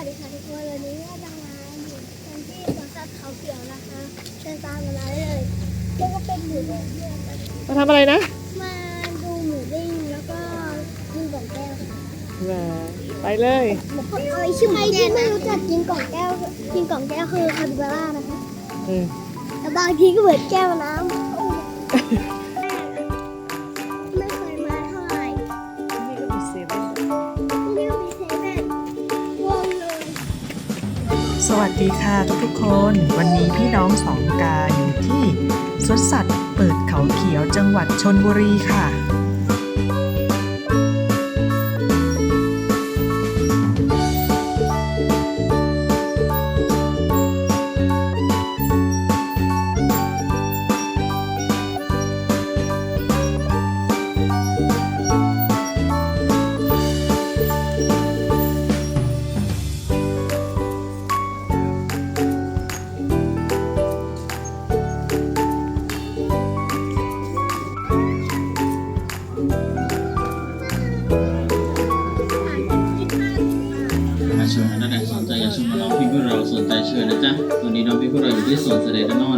วัสดีค่ะทุกคนวันนี้ก็จะมาอยู่กันที่สวนสัตว์เขาเขียวนะคะเชิญตามมาได้เลยแล้วก็เป็นหมูเด้งด้วยมาทำอะไรนะมาดูหมูเด้งแล้วก็กินกล่องแก้วค่ะแหมไปเลยอะไรชื่อใครที่ไม่รู้จักกินกล่องแก้ว กินกล่องแก้วคือคาปิบาร่านะคะเออแต่บางทีก็เหมือนแก้วน้ำ สวัสดีค่ะทุกๆคน วันนี้พี่น้องสองกาอยู่ที่สวนสัตว์เปิดเขาเขียวจังหวัดชนบุรีค่ะ พี่พวก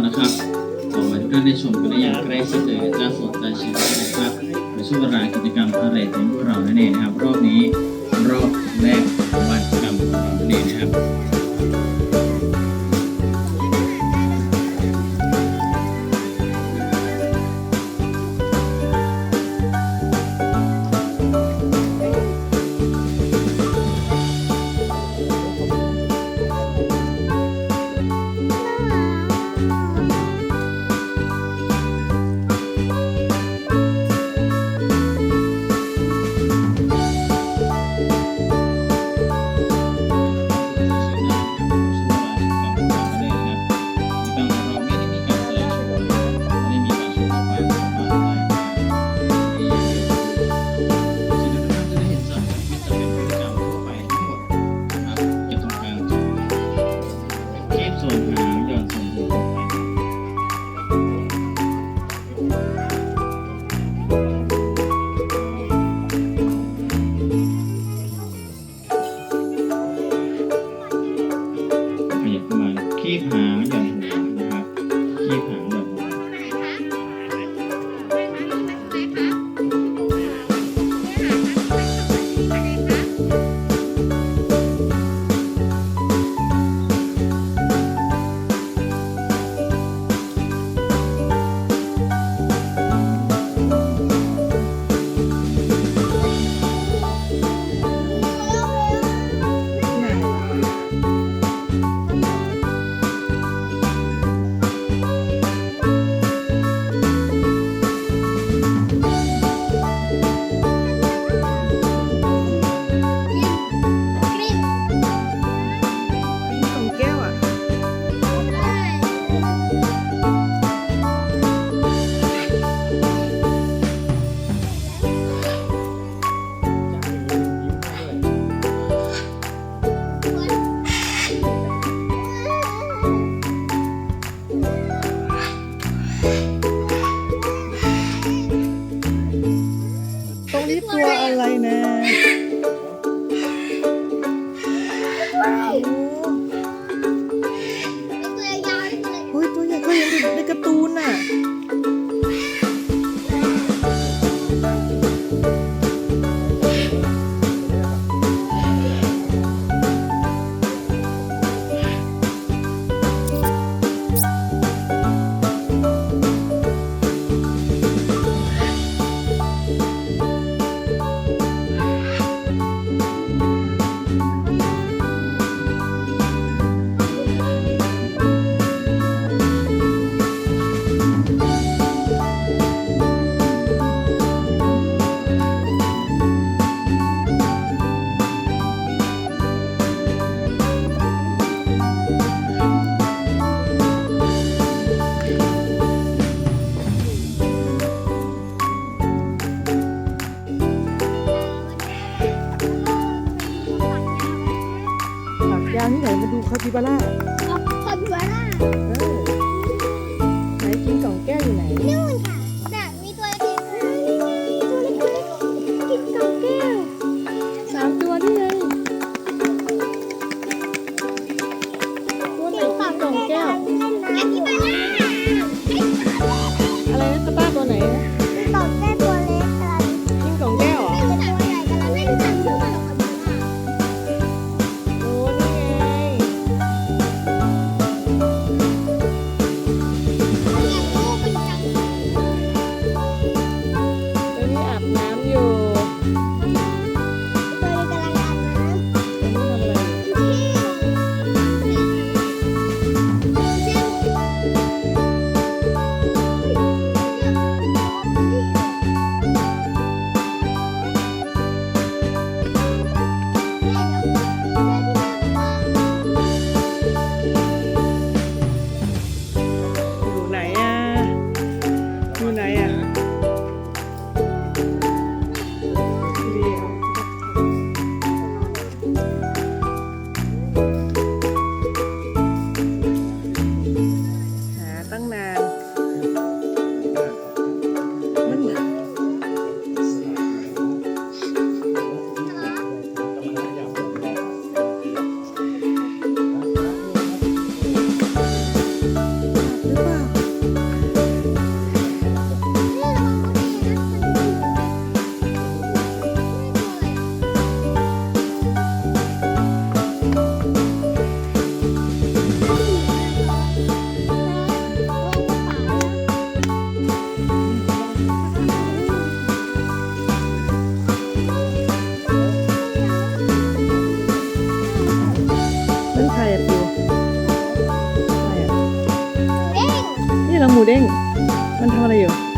เร ตรงาที่ไหนมาดูคาปิบาร่า คาปิบาร่า เด้ง มันทำอะไรอยู่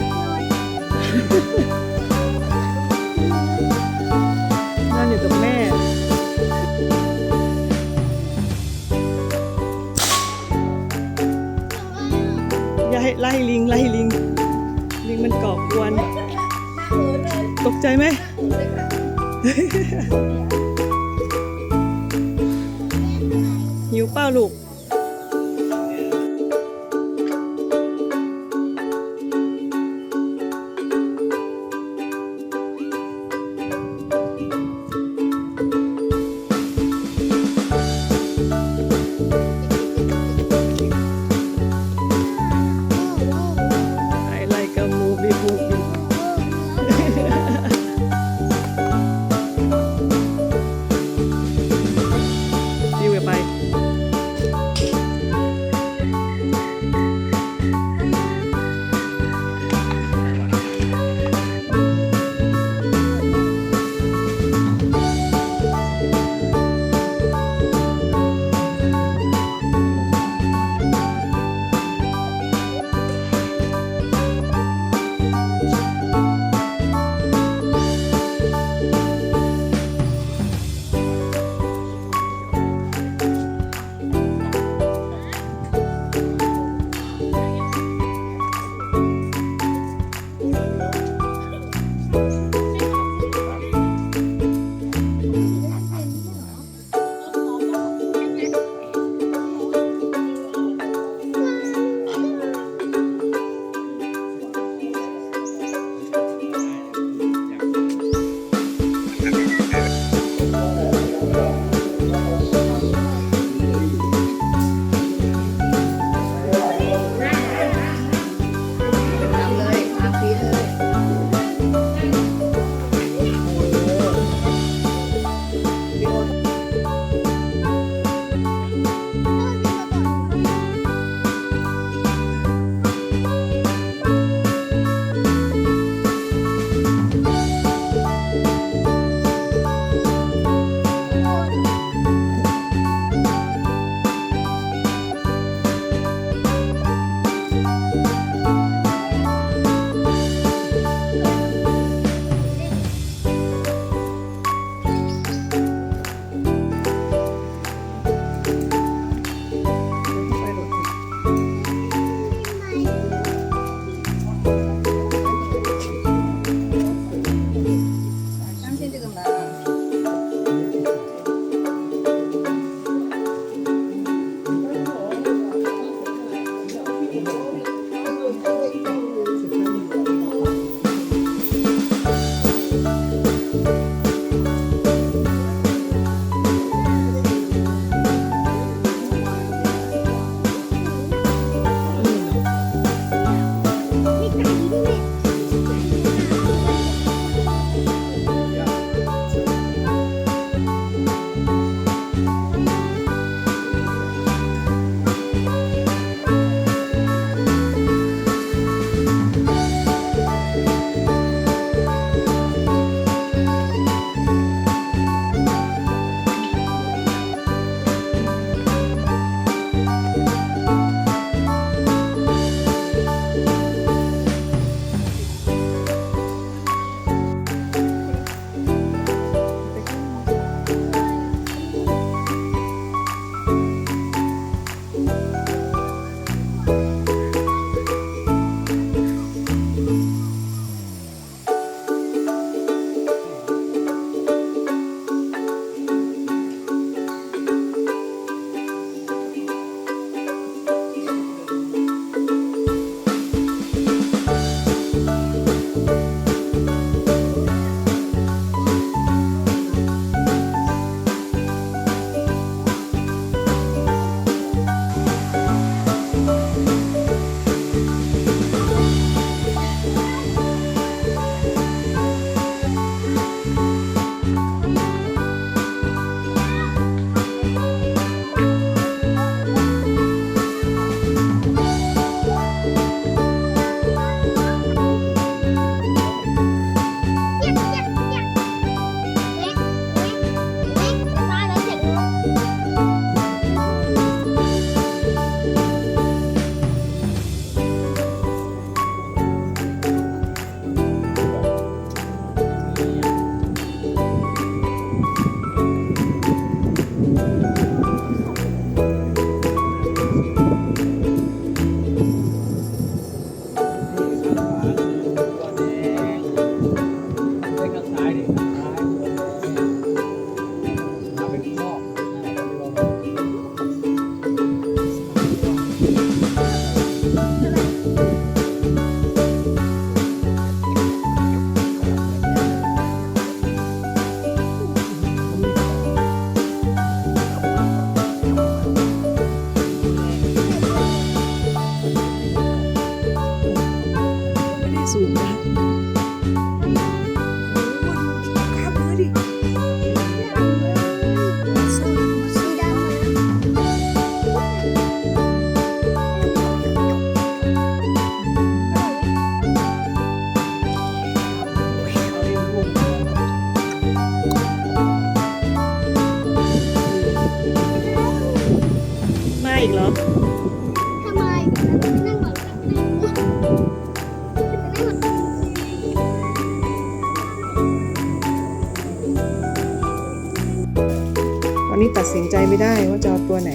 ตอนนี้ตัดสินใจไม่ได้ว่าจะเอาตัวไหน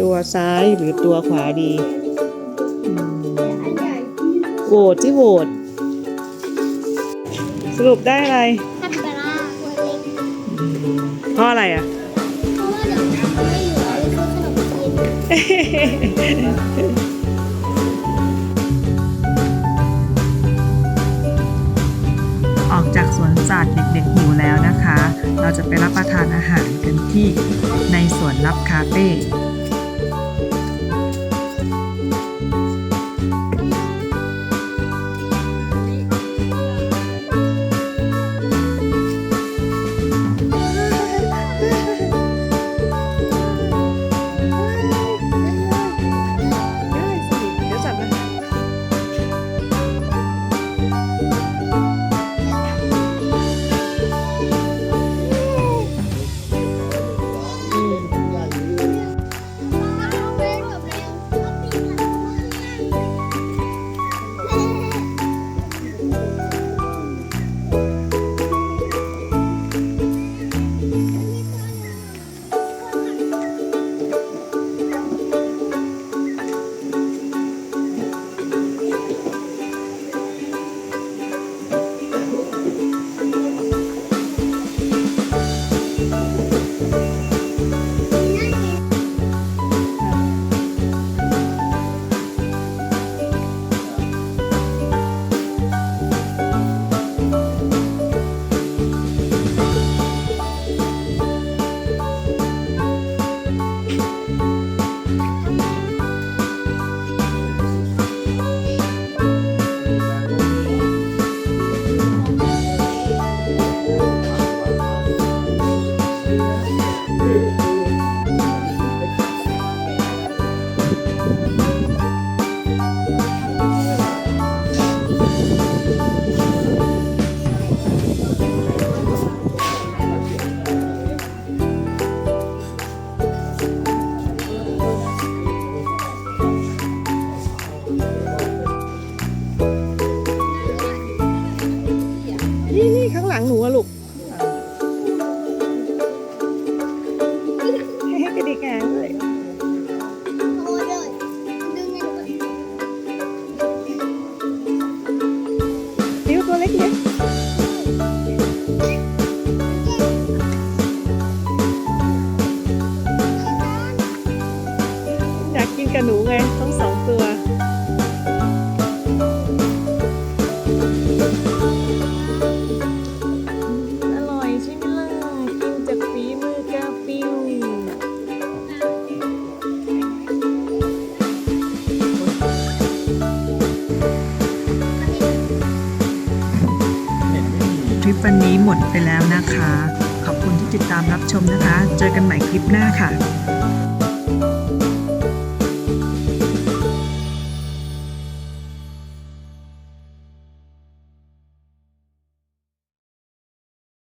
ตัวซ้ายหรือตัวขวาดีอืมอันใหญ่โหวตที่โหวตสรุปได้อะไรคาปิบาร่าตัวเล็กเพราะอะไรอะเพราะว่าเดี๋ยวไม่เหลือเลยซื้อขนมกิน สวนสัตว์เด็กๆหิวแล้วนะคะ เราจะไปรับประทานอาหารกันที่ในสวนลับคาเฟ่ ข้างหลังหนูอะลูก หมดไปแล้วนะคะ ขอบคุณที่ติดตามรับชมนะคะ เจอกันใหม่คลิปหน้าค่ะ